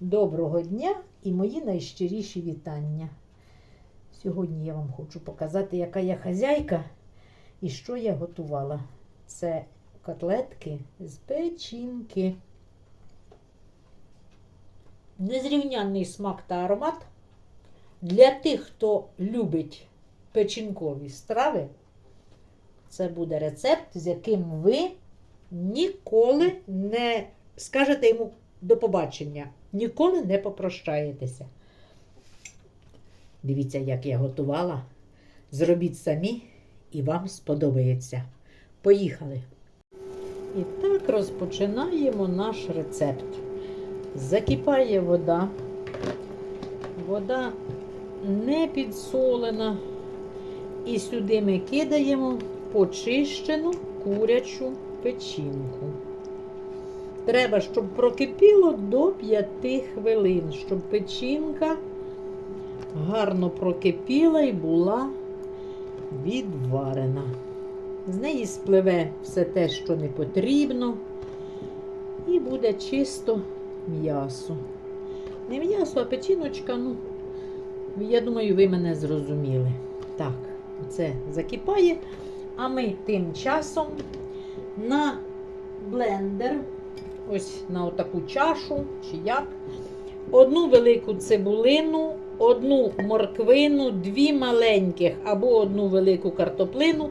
Доброго дня і мої найщиріші вітання. Сьогодні я вам хочу показати, яка я хазяйка і що я готувала. Це котлетки з печінки. Незрівнянний смак та аромат для тих, хто любить печінкові страви. Це буде рецепт, з яким ви ніколи не скажете йому до побачення. Ніколи не попрощаєтеся. Дивіться, як я готувала. Зробіть самі і вам сподобається. Поїхали! І так розпочинаємо наш рецепт. Закипає вода. Вода не підсолена. І сюди ми кидаємо почищену курячу печінку. Треба, щоб прокипіло до 5 хвилин, щоб печінка гарно прокипіла і була відварена. З неї спливе все те, що не потрібно, і буде чисто м'ясо. Не м'ясо, а печіночка, ну, я думаю, ви мене зрозуміли. Так, це закипає. А ми тим часом на блендер, ось на отаку чашу, чи як, одну велику цибулину, одну морквину, дві маленьких або одну велику картоплину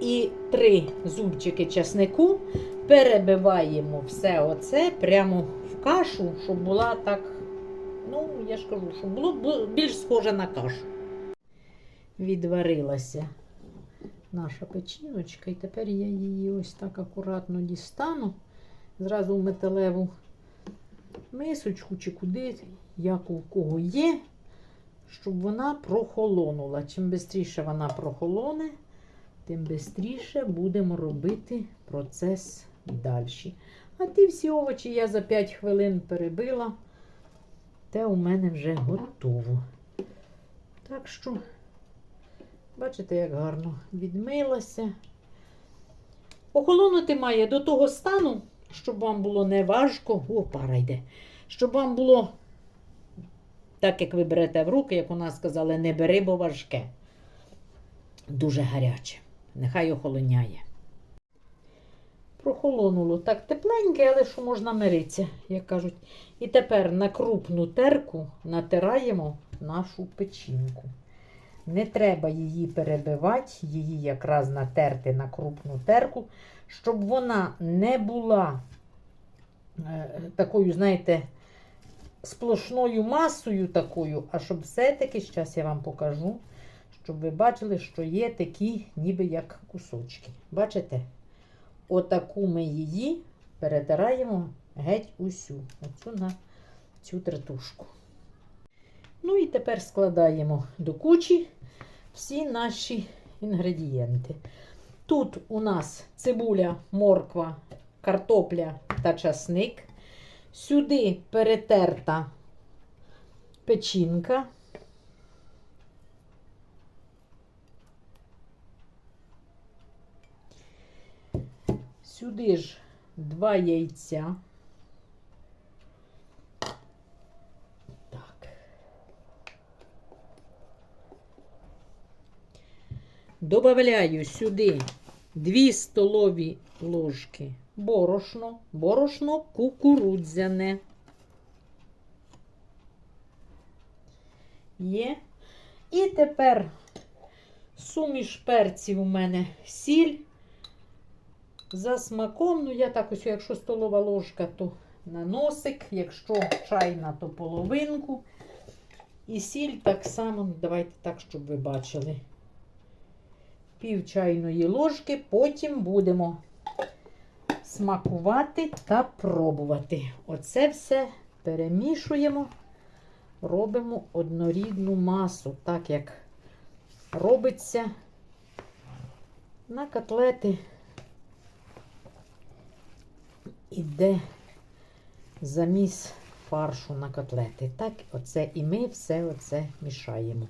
і три зубчики часнику. Перебиваємо все оце прямо в кашу, щоб була так, ну, я ж кажу, щоб було більш схоже на кашу. Відварилася наша печіночка, і тепер я її ось так акуратно дістану, зразу в металеву мисочку чи куди, як у кого є, щоб вона прохолонула. Чим швидше вона прохолоне, тим швидше будемо робити процес далі. А ті всі овочі я за 5 хвилин перебила, те у мене вже готово. Так що. Бачите, як гарно відмилася. Охолонути має до того стану, щоб вам було не важко. О, пара йде. Щоб вам було, так як ви берете в руки, як у нас сказали, не бери, бо важке. Дуже гаряче. Нехай охолоняє. Прохолонуло так тепленьке, але що можна миритися, як кажуть. І тепер на крупну терку натираємо нашу печінку. Не треба її перебивати, її якраз натерти на крупну терку, щоб вона не була е, такою, знаєте, сплошною масою такою, а щоб все-таки, зараз я вам покажу, щоб ви бачили, що є такі, ніби як кусочки. Бачите? Отаку ми її перетираємо геть усю, оцю на цю третушку. Ну і тепер складаємо до кучі всі наші інгредієнти. Тут у нас цибуля, морква, картопля та часник. Сюди перетерта печінка. Сюди ж два яйця. Добавляю сюди 2 столові ложки борошно, борошно кукурудзяне. Є. І тепер суміш перців у мене сіль. За смаком, ну я так ось, якщо столова ложка, то на носик, якщо чайна, то половинку. І сіль так само, давайте так, щоб ви бачили. Пів чайної ложки, потім будемо смакувати та пробувати. Оце все перемішуємо, робимо однорідну масу, так як робиться на котлети. Іде заміс фаршу на котлети. Так, оце і ми все оце мішаємо.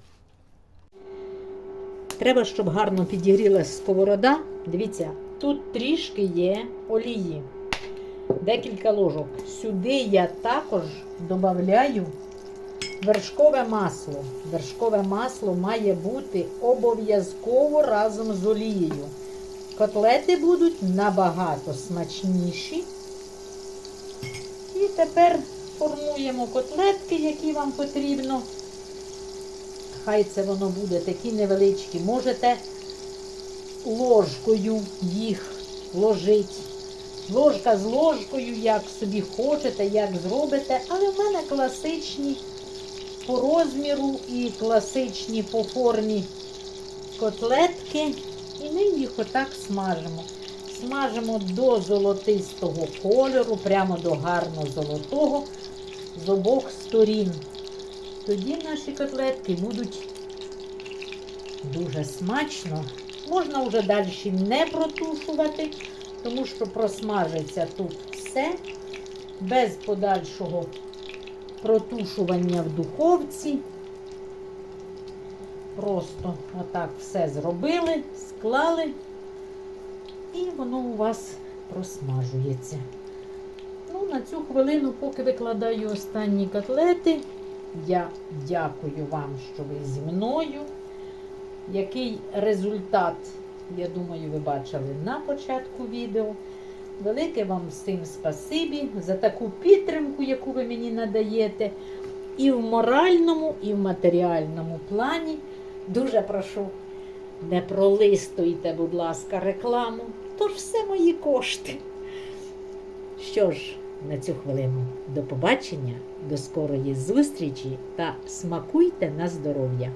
Треба, щоб гарно підігрілася сковорода. Дивіться, тут трішки є олії. декілька ложок. Сюди я також додаю вершкове масло. Вершкове масло має бути обов'язково разом з олією. Котлети будуть набагато смачніші. І тепер формуємо котлетки, які вам потрібно. Хай це воно буде такі невеличкі. Можете ложкою їх ложити. Ложка з ложкою, як собі хочете, як зробите. Але в мене класичні по розміру і класичні по формі котлетки. І ми їх отак смажимо. Смажимо до золотистого кольору, прямо до гарно золотого з обох сторін. Тоді наші котлетки будуть дуже смачно. Можна вже далі не протушувати, тому що просмажиться тут все без подальшого протушування в духовці. Просто отак все зробили, склали, і воно у вас просмажується. Ну, на цю хвилину, поки викладаю останні котлети, я дякую вам, що ви зі мною. Який результат, я думаю, ви бачили на початку відео. Велике вам всім спасибі за таку підтримку, яку ви мені надаєте. І в моральному, і в матеріальному плані. Дуже прошу, не пролистуйте, будь ласка, рекламу. То ж все мої кошти. Що ж, на цю хвилину до побачення, до скорої зустрічі та смакуйте на здоров'я!